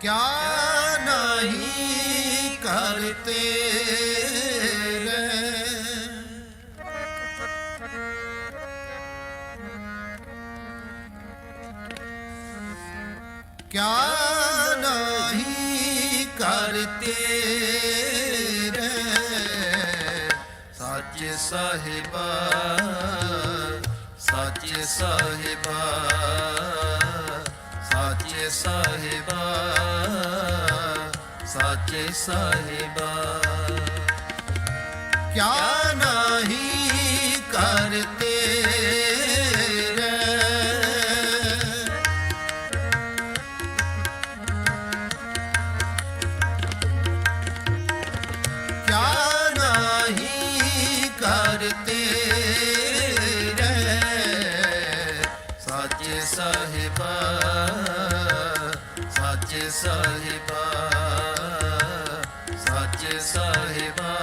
ਕਿਆ ਨਹੀਂ ਕਰਤੇ ਕਿਆ ਨਹੀਂ ਕਰਤੇ ਰੇ ਸੱਚ ਸਾਹਿਬਾ ਸੱਚ ਸਾਹਿਬਾ। ਸਾਹਿਬਾ ਸਾਚੇ ਸਾਹਿਬਾ ਕਿਆ ਨਹੀਂ ਕਰਤੇ ਸਾਚੇ ਸਾਹਿਬਾ ਸਾਚੇ ਸਾਹਿਬਾ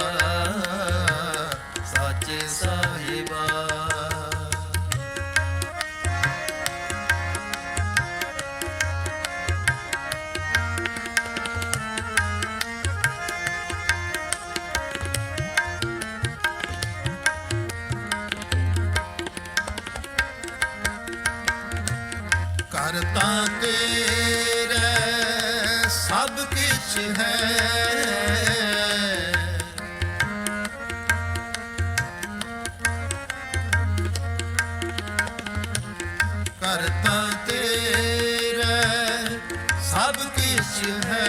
ਕਰਤਾ ਤੇ ਬਖਸ਼ ਹੈ। ਕਰਤਾ ਤੇਰੇ ਸਭ ਕੁਝ ਹੈ।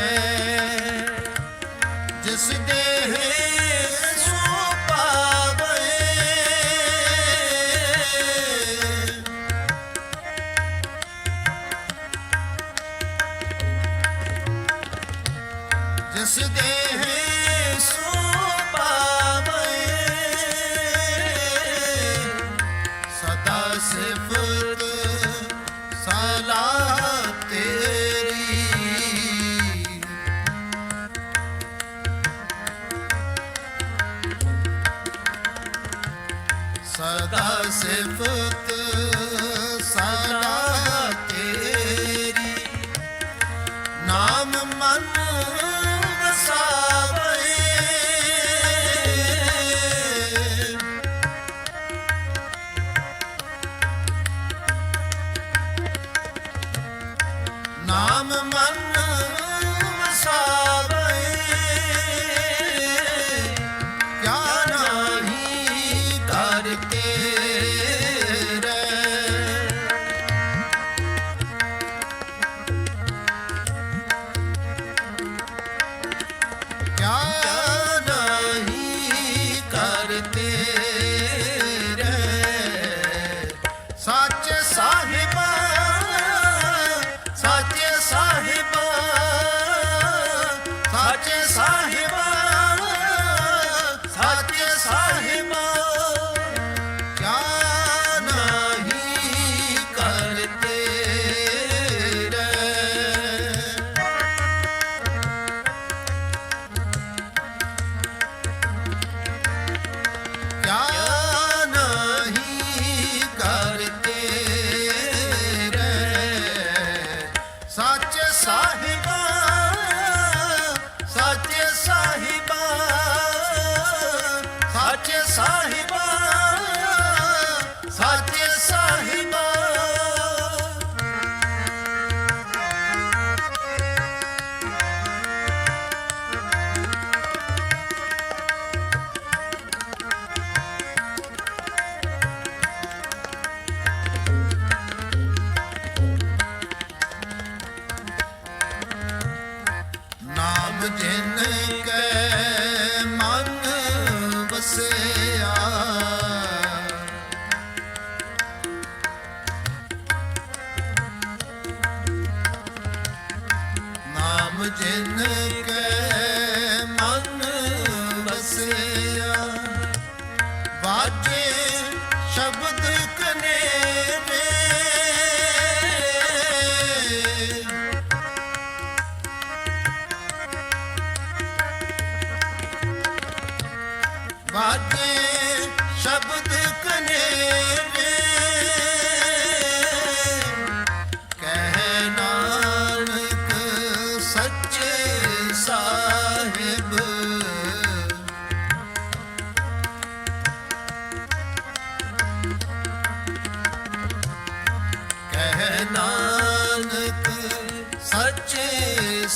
ਸਾਹਿਬਾ within ਸ਼ਬਦ ਕਨੇਰੇ ਕਹਿ ਨਾਨਕ ਸੱਚੇ ਸਾਹਿਬ। ਕਹਿ ਨਾਨਕ ਸੱਚੇ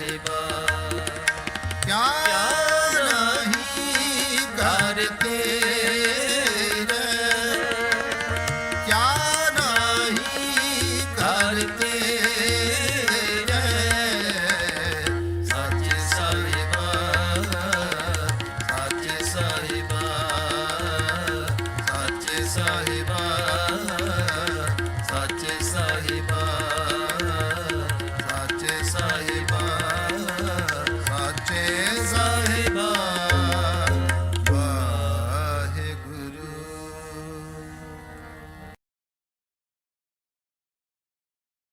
ਸਾਹਿਬਾ ਸੱਚੇ ਸਾਹਿਬਾ ਕਿਆ